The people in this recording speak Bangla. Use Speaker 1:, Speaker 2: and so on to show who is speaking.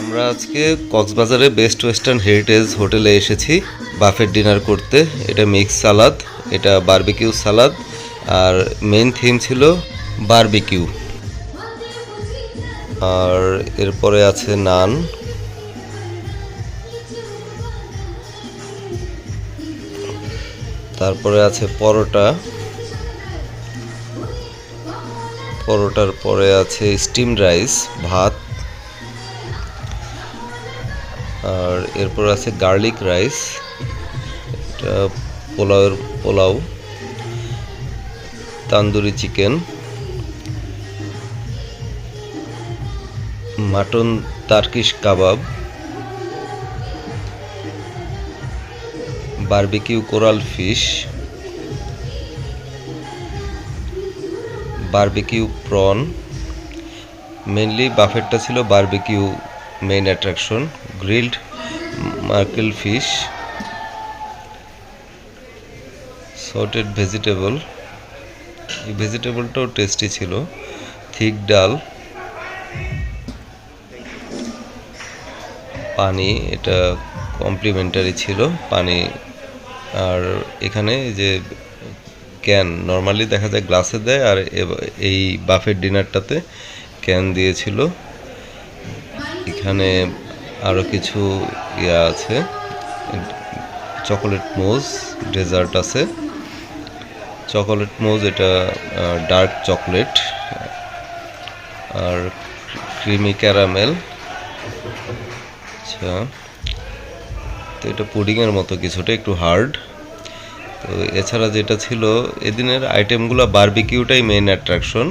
Speaker 1: আমরা আজকে কক্সবাজারে বেস্ট ওয়েস্টার্ন হেরিটেজ হোটেলে এসেছি বাফের ডিনার করতে। এটা মিক্স সালাদ, এটা বারবিকিউ সালাদ, আর মেন থিম ছিল বারবিকিউ। আর এরপরে আছে নান। তারপরে আছে পরোটা। পরোটার পরে আছে স্টিম রাইস, ভাত। আর এরপর আছে গার্লিক রাইস, এটা পোলাওয়ের pulao, tandoori chicken, mutton Turkish kebab, barbecue coral fish, barbecue prawn mainly বাফেটটা ছিল barbecue main attraction grilled mackerel fish salted vegetable এই ভেজিটেবলটাও টেস্টি ছিল। থিক ডাল, পানি, এটা কমপ্লিমেন্টারি ছিল, পানি। আর এখানে যে ক্যান নর্মালি দেখা যায় গ্লাসে দেয়, আর এই বাফের ডিনারটাতে ক্যান দিয়েছিল। এখানে আরও কিছু ইয়া আছে। চকোলেট মোজ, ডেজার্ট আছে। চকোলেট মোজ, এটা ডার্ক চকলেট। আর ক্রিমি ক্যারামেল। আচ্ছা। তো এটা পুডিংয়ের মতো কিছুটা, একটু হার্ড। তো এছাড়া যেটা ছিল, এদিনের আইটেমগুলো বার্বিকিউটাই মেইন অ্যাট্রাকশন